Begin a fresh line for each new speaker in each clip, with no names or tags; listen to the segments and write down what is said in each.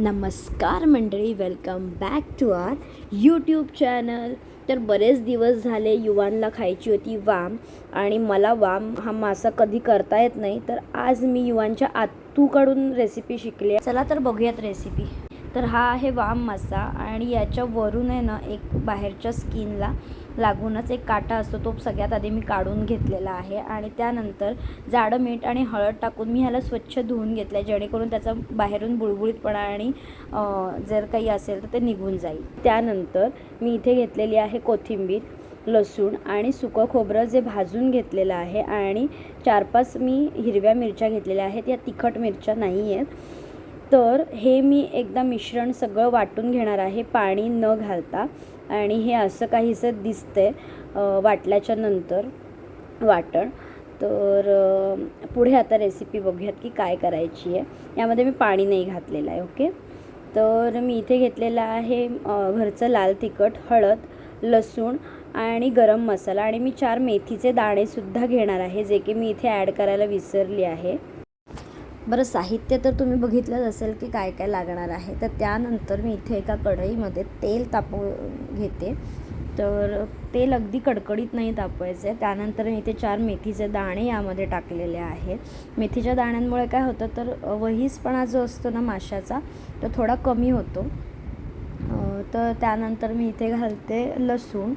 नमस्कार मंडळी welcome back to our YouTube channel तर बरेच दिवस झाले युवांना खायची होती वाम आणि मला वाम हा मासा कधी करता येत नाही. तर आज मी युवांच्या आतूकडून रेसिपी शिकली. आहे. चला तर बघूयात रेसिपी तर हा आहे वाम मासा आणि याच्या वरून आहे ना एक बाहेरच्या स्किनला लागूनच एक काटा असतो तो सगळ्यात आधी मी काढून घेतलेला आहे. आणि त्यानंतर जाडं मीठ आणि हळद टाकून मी ह्याला स्वच्छ धुवून घेतलं आहे जेणेकरून त्याचा बाहेरून बुळबुळीतपणा आणि जर काही असेल तर ते निघून जाईल. त्यानंतर मी इथे घेतलेली आहे कोथिंबीर लसूण आणि सुकं खोबरं जे भाजून घेतलेलं आहे. आणि चार पाच मी हिरव्या मिरच्या घेतलेल्या आहेत या तिखट मिरच्या नाही आहेत तर हे मी एकदा मिश्रण सगळं वाटून घेणार आहे पाणी न घालता. आणि हे असं काहीसं दिसतंय वाटल्याच्या नंतर वाटण. तर पुढे आता रेसिपी बघूयात की काय करायची आहे. यामध्ये मी पाणी नाही घातलेलं आहे ओके? तर मी इथे घेतलेलं आहे घरचं लाल तिखट हळद लसूण आणि गरम मसाला. आणि मी चार मेथीचे दाणेसुद्धा घेणार आहे जे की मी इथे ॲड करायला विसरली आहे. बरं साहित्य तर तुम्ही बघितलंच असेल की काय काय लागणार आहे. तर त्यानंतर मी इथे एका कढईमध्ये तेल तापव घेते. तर तेल अगदी कडकडीत नाही तापवायचं. आहे त्यानंतर मी इथे चार मेथीचे दाणे यामध्ये टाकलेले आहेत. मेथीच्या दाण्यांमुळे काय होतं तर वहीसपणा जो असतो ना माशाचा तो थोडा कमी होतो. तर त्यानंतर मी इथे घालते लसूण.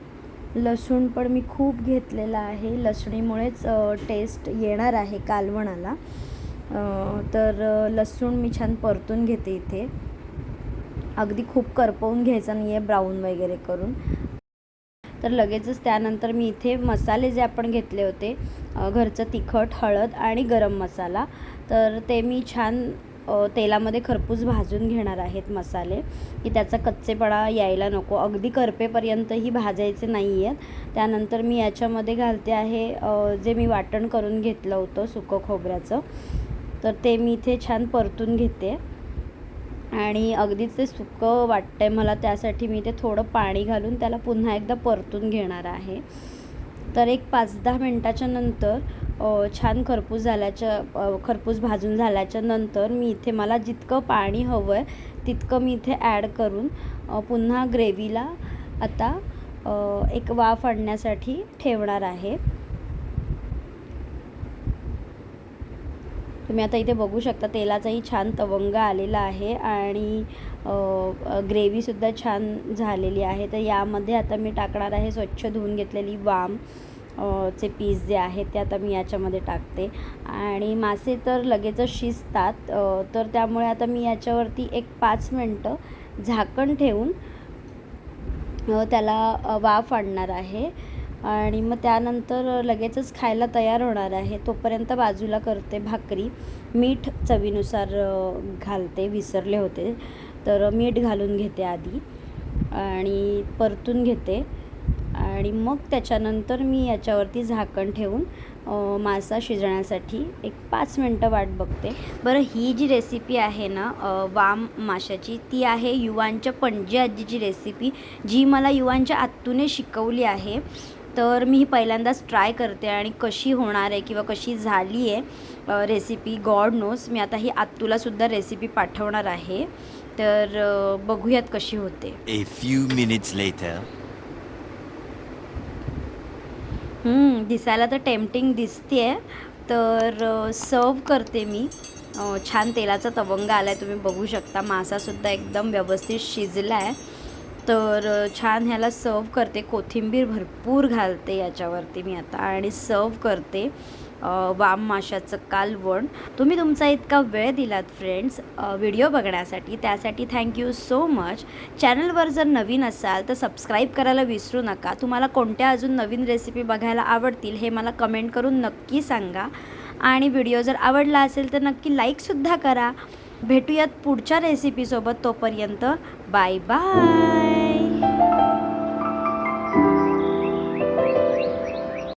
लसूण पण मी खूप घेतलेला आहे. लसणीमुळेच टेस्ट येणार आहे कालवणाला. तर लसूण मी छान परतून घेते इथे. अगदी खूप करपवून घ्यायचा नाही आहे ब्राऊन वगैरे करून. तर लगेचच त्यानंतर मी इथे मसाले जे आपण घेतले होते घरचं तिखट हळद आणि गरम मसाला तर ते मी छान तेलामध्ये खरपूस भाजून घेणार आहेत मसाले. की त्याचा कच्चेपणा यायला नको. अगदी करपेपर्यंतही भाजायचे नाही आहेत त्यानंतर मी याच्यामध्ये घालते आहे जे मी वाटण करून घेतलं होतं सुकं खोबऱ्याचं. तर ते मी इथे छान परतून घेते. आणि अगदीच ते सुकं वाटतंय मला त्यासाठी मी ते थोडं पाणी घालून त्याला पुन्हा एकदा परतून घेणार आहे. तर एक पाच दहा मिनटाच्या नंतर छान खरपूस झाल्याच्या खरपूस भाजून झाल्याच्यानंतर मी इथे मला जितकं पाणी हवं आहे तितकं मी इथे ॲड करून पुन्हा ग्रेव्हीला आता एक वाफ आणण्यासाठी ठेवणार आहे. तुम्ही आता इथे बघू शकता तेलाचाही छान तवंग आलेला आहे आणि ग्रेव्हीसुद्धा छान झालेली आहे. तर यामध्ये आता मी टाकणार आहे स्वच्छ धुवून घेतलेली वाम चे पीस जे आहेत ते आता मी याच्यामध्ये टाकते. आणि मासे तर लगेचच शिजतात तर त्यामुळे आता मी याच्यावरती एक पाच मिनटं झाकण ठेवून त्याला वाफ आणणार आहे. आणि मग त्यानंतर लगेचच खायला तयार होणार आहे. तोपर्यंत बाजूला करते भाकरी. मीठ चवीनुसार घालते विसरले होते. तर मीठ घालून घेते आधी आणि परतून घेते. आणि मग त्याच्यानंतर मी याच्यावरती झाकण ठेवून मासा शिजण्यासाठी एक पाच मिनटं वाट बघते. बरं ही जी रेसिपी आहे ना वाम माशाची ती आहे युवांच्या पणजी आजीची रेसिपी जी मला युवांच्या आत्तूने शिकवली आहे. तर मी पहिल्यांदाच ट्राय करते आणि कशी होणार आहे किंवा कशी झाली आहे रेसिपी गॉड नोस मी आता ही आत्तूलासुद्धा रेसिपी पाठवणार आहे. तर बघूयात कशी होते.
Few minutes later.
हम्म, दिसायला तर टेम्पटिंग दिसते तर सर्व करते मी. छान तेलाचा तवंग आला आहे तुम्ही बघू शकता. मासासुद्धा एकदम व्यवस्थित शिजला आहे तर छान ह्याला सर्व करते. कोथिंबीर भरपूर घालते याच्यावरती मी आता आणि सर्व करते. वाम माशाचं कालवण. तुम्ही तुमचा इतका वेळ दिलात फ्रेंड्स व्हिडिओ बघण्यासाठी. त्यासाठी थँक्यू सो मच चॅनलवर जर नवीन असाल तर सबस्क्राईब करायला विसरू नका. तुम्हाला कोणत्या अजून नवीन रेसिपी बघायला आवडतील हे मला कमेंट करून नक्की सांगा. आणि व्हिडिओ जर आवडला असेल तर नक्की लाईकसुद्धा करा. भेटूयात पुढच्या रेसिपीसोबत तोपर्यंत बाय बाय.